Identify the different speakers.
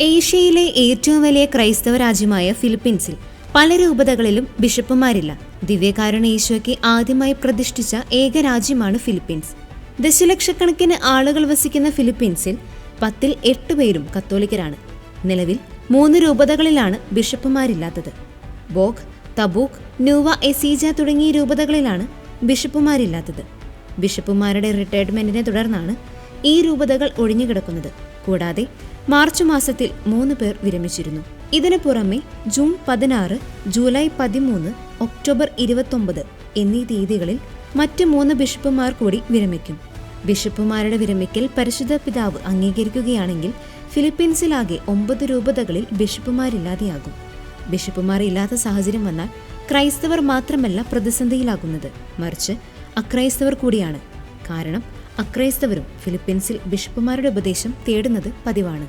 Speaker 1: ഏഷ്യയിലെ ഏറ്റവും വലിയ ക്രൈസ്തവ രാജ്യമായ ഫിലിപ്പീൻസിൽ പല രൂപതകളിലും ബിഷപ്പുമാരില്ല. ദിവ്യകാരണ ഈശോയ്ക്ക് ആദ്യമായി പ്രതിഷ്ഠിച്ച ഏക രാജ്യമാണ് ഫിലിപ്പീൻസ്. ദശലക്ഷക്കണക്കിന് ആളുകൾ വസിക്കുന്ന ഫിലിപ്പീൻസിൽ പത്തിൽ എട്ട് പേരും കത്തോലിക്കരാണ്. നിലവിൽ മൂന്ന് രൂപതകളിലാണ് ബിഷപ്പുമാരില്ലാത്തത്. ബോഗ് തബൂക്ക് ന്യൂവ എസീജ തുടങ്ങിയ രൂപതകളിലാണ് ബിഷപ്പുമാരില്ലാത്തത്. ബിഷപ്പുമാരുടെ റിട്ടയർമെന്റിനെ തുടർന്നാണ് ഈ രൂപതകൾ ഒഴിഞ്ഞുകിടക്കുന്നത്. കൂടാതെ മാർച്ച് മാസത്തിൽ മൂന്ന് പേർ വിരമിച്ചിരുന്നു. ഇതിനു പുറമെ ജൂൺ പതിനാറ് ജൂലൈ പതിമൂന്ന് ഒക്ടോബർ ഇരുപത്തൊമ്പത് എന്നീ തീയതികളിൽ മറ്റ് മൂന്ന് ബിഷപ്പുമാർ കൂടി വിരമിക്കും. ബിഷപ്പുമാരുടെ വിരമിക്കൽ പരിശുദ്ധ പിതാവ് അംഗീകരിക്കുകയാണെങ്കിൽ ഫിലിപ്പീൻസിലാകെ ഒമ്പത് രൂപതകളിൽ ബിഷപ്പുമാരില്ലാതെയാകും. ബിഷപ്പുമാർ ഇല്ലാത്ത സാഹചര്യം വന്നാൽ ക്രൈസ്തവർ മാത്രമല്ല പ്രതിസന്ധിയിലാകുന്നത്. മറിച്ച് അക്രൈസ്തവർ കൂടിയാണ്. കാരണം അക്രൈസ്തവരും ഫിലിപ്പീൻസിൽ ബിഷപ്പുമാരുടെ ഉപദേശം തേടുന്നത് പതിവാണ്